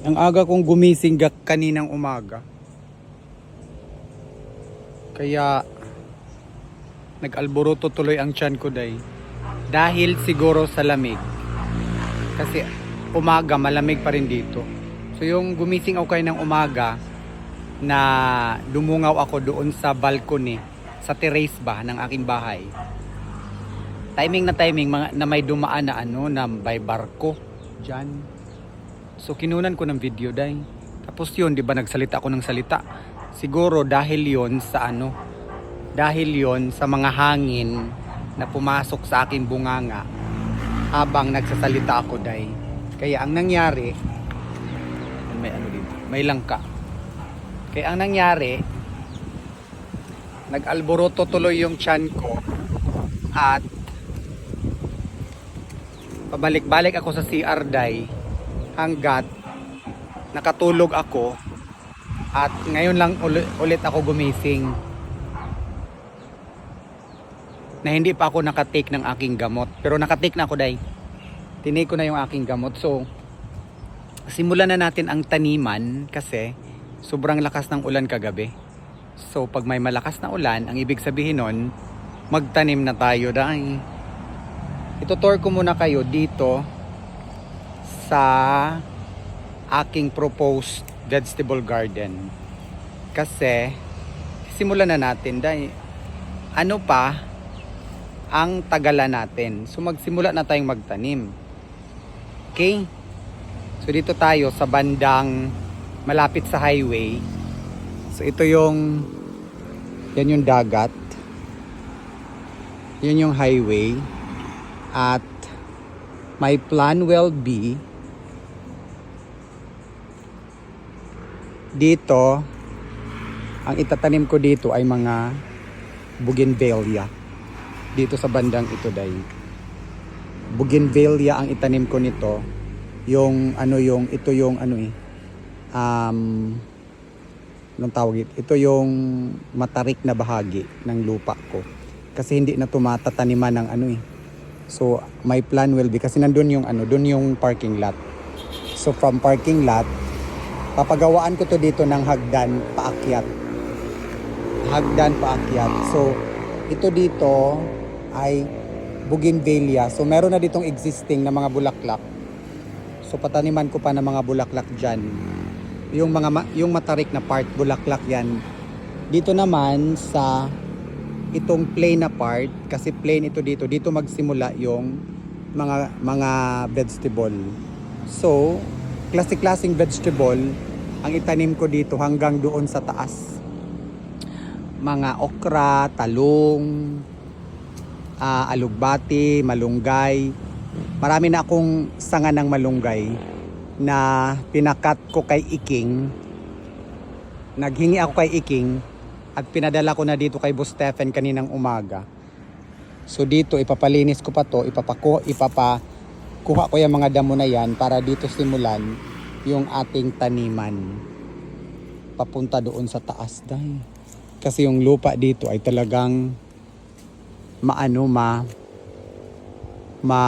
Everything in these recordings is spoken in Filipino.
Ang aga kong gumising ga- kaninang umaga. Kaya nag-alboroto tuloy ang tiyan ko day. Dahil siguro sa lamig. Kasi umaga malamig pa rin dito. So yung gumising ako kayo ng umaga na lumungaw ako doon sa balcony, sa terrace ba ng aking bahay. Timing na timing mga, na may dumaan na ano na by barko diyan. So kinunan ko ng video day. Tapos yun, di ba nagsalita ako ng salita. Siguro dahil yon sa ano, dahil yon sa mga hangin na pumasok sa aking bunganga habang nagsasalita ako day. Kaya ang nangyari, may ano dito, may langka. Kaya ang nangyari, nag-alboroto tuloy yung tiyan ko at pabalik-balik ako sa CR day hanggat nakatulog ako at ngayon lang uli- ulit ako gumising na hindi pa ako nakatake ng aking gamot. Pero nakatake na ako day. Tinake ko na yung aking gamot. So simulan na natin ang taniman kasi sobrang lakas ng ulan kagabi. So pag may malakas na ulan ang ibig sabihin nun magtanim na tayo dahil ito tour ko muna kayo dito sa aking proposed vegetable garden. Kasi simulan na natin dahil ano pa ang tagalan natin. So magsimula na tayong magtanim. Okay? So dito tayo sa bandang malapit sa highway. So ito yung yan yung dagat. Yan yung highway. At my plan will be dito ang itatanim ko dito ay mga bougainvillea. Dito sa bandang ito day. Bougainvillea ang itanim ko nito. Yung ano yung ito yung ano eh um anong tawag ito ito yung matarik na bahagi ng lupa ko. Kasi hindi na tumatataniman ng ano eh. So my plan will be kasi nandun yung ano dun yung parking lot. So from parking lot papagawaan ko to dito ng hagdan paakyat. Hagdan paakyat. So ito dito ay bougainvillea. So meron na ditong existing na mga bulaklak. So pataniman ko pa ng mga bulaklak dyan. Yung mga yung matarik na part bulaklak yan. Dito naman sa itong plain na part kasi plain ito dito dito magsimula yung mga mga vegetable. So klase-klaseng vegetable ang itanim ko dito hanggang doon sa taas. Mga okra, talong, ah, alugbati, malunggay. Marami na akong sanga ng malunggay na pinakat ko kay Iking. Naghingi ako kay Iking at pinadala ko na dito kay Boss Stephen kaninang umaga. So dito ipapalinis ko pa to, ipapako, ipapa kuha ko yung mga damo na yan para dito simulan yung ating taniman. Papunta doon sa taas dahil kasi yung lupa dito ay talagang maano ma ma,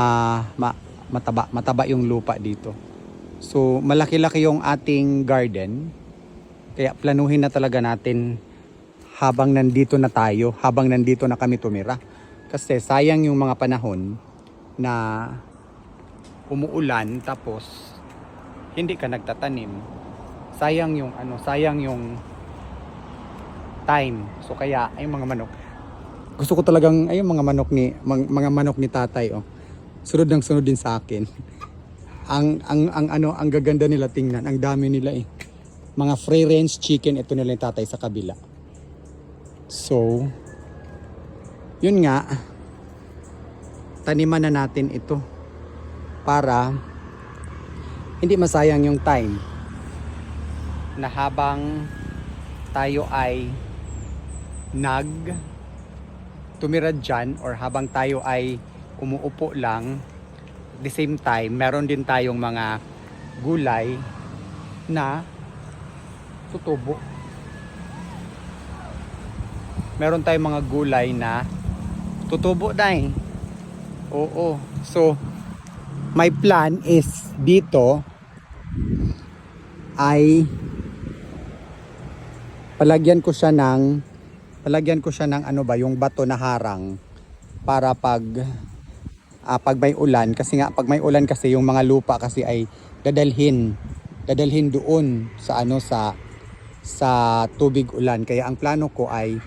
ma mataba mataba yung lupa dito. So malaki-laki yung ating garden. Kaya planuhin na talaga natin habang nandito na tayo habang nandito na kami tumira. Kasi sayang yung mga panahon na umuulan tapos hindi ka nagtatanim. Sayang yung ano sayang yung time. So kaya ay mga manok. Gusto ko talagang ay mga manok ni mga manok ni tatay oh. Sunod ng sunod din sa akin. Ang ang ang ano ang gaganda nila tingnan ang dami nila eh. Mga free range chicken ito nila yung tatay sa kabila. So yun nga taniman na natin ito para hindi masayang yung time na habang tayo ay nag tumira dyan or habang tayo ay umuupo lang the same time meron din tayong mga gulay na tutubo. Meron tayong mga gulay na tutubo na eh. Oo. So my plan is dito ay palagyan ko siya ng palagyan ko siya ng ano ba yung bato na harang para pag ah, pag may ulan. Kasi nga pag may ulan kasi yung mga lupa kasi ay dadalhin dadalhin doon sa ano sa sa tubig ulan. Kaya ang plano ko ay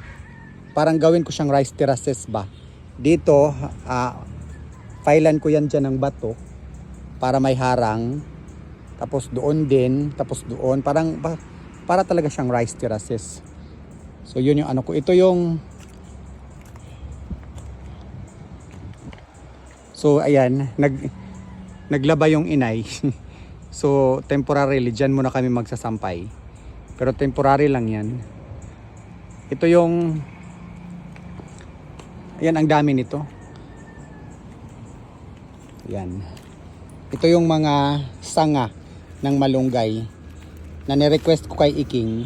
parang gawin ko siyang rice terraces ba. Dito ah filean ko yan dyan ng bato para may harang tapos doon din tapos doon. Parang para talaga siyang rice terraces so yun yung ano ko. Ito yung so ayan nag naglaba yung inay. So temporarily dyan muna kami magsasampay. Pero temporary lang yan. Ito yung ayan ang dami nito. Yan ito yung mga sanga ng malunggay na nirequest ko kay Iking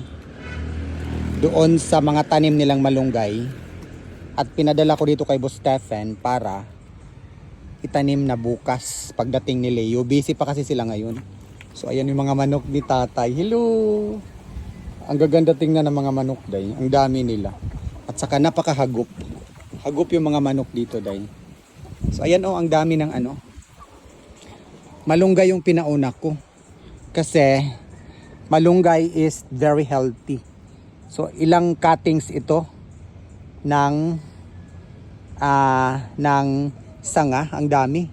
doon sa mga tanim nilang malunggay at pinadala ko dito kay Boss Stephen para itanim na bukas pagdating ni Leo. Busy pa kasi sila ngayon. So ayan yung mga manok ni tatay. Hello! Ang gaganda tingnan ng mga manok day. Ang dami nila. At saka napakahagop. Hagop yung mga manok dito day. So ayan oh, ang dami ng ano. Malunggay yung pinauna ko. Kasi malunggay is very healthy. So ilang cuttings ito ng ah ng sanga, ang dami.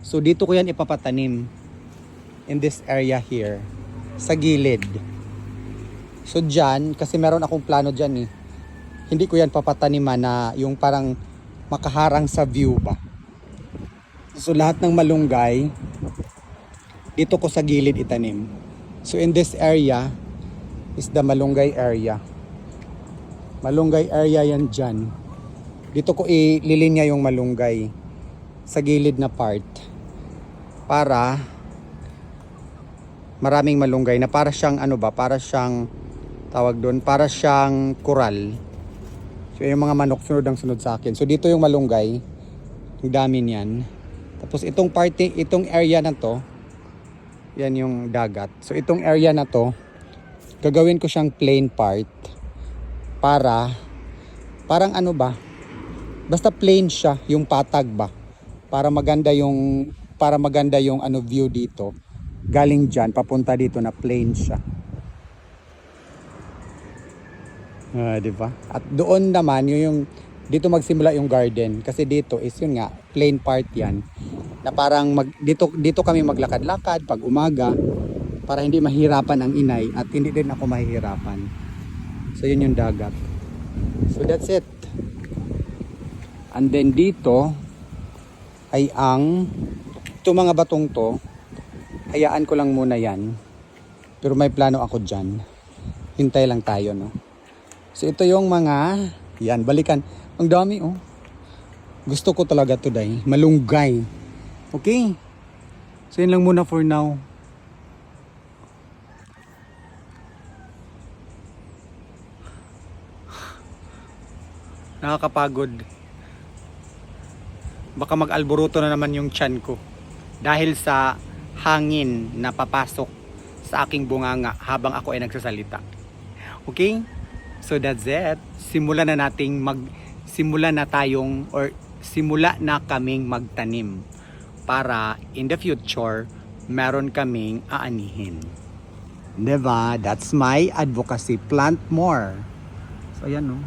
So dito ko yan ipapatanim in this area here sa gilid. So dyan, kasi meron akong plano dyan eh. Hindi ko yan papataniman na yung parang makaharang sa view ba. So lahat ng malunggay, dito ko sa gilid itanim. So in this area is the malunggay area. Malunggay area yan dyan. Dito ko ililinya yung malunggay sa gilid na part para maraming malunggay na para siyang ano ba, para siyang tawag doon, para siyang kural. So yung mga manok sunod ang sunod sa akin. So dito yung malunggay, ang dami niyan. Tapos itong party, itong area na to, yan yung dagat. So itong area na to, gagawin ko siyang plain part para parang ano ba? Basta plain siya, yung patag ba? Para maganda yung para maganda yung ano view dito. Galing diyan papunta dito na plain siya. Ah, di ba? At doon naman yung dito magsimula yung garden kasi dito is yun nga plain part yan na parang mag, dito dito kami maglakad-lakad pag umaga para hindi mahirapan ang inay at hindi din ako mahihirapan. So yun yung dagat. So that's it. And then dito ay ang itong mga batong to hayaan ko lang muna yan pero may plano ako dyan hintay lang tayo no so ito yung mga yan balikan ang dami oh. Gusto ko talaga today malunggay. Okay? So yun lang muna for now. Nakakapagod. Baka mag-alboruto na naman yung tiyan ko. Dahil sa hangin na papasok sa aking bunganga habang ako ay nagsasalita. Okay? So that's it. Simulan na nating mag simula na tayong or simula na kaming magtanim para in the future meron kaming aanihin. Diba? That's my advocacy. Plant more. So ayan no.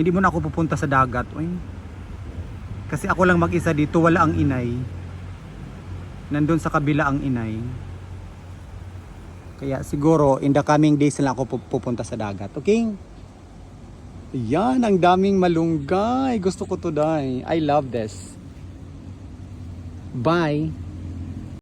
Hindi mo na ako pupunta sa dagat. Uy. Kasi ako lang mag-isa dito, wala ang inay. Nandun sa kabila ang inay. Kaya siguro in the coming days na ako pu- pupunta sa dagat. Okay? Yan, ang daming malunggay. Gusto ko to dahil. I love this. Bye.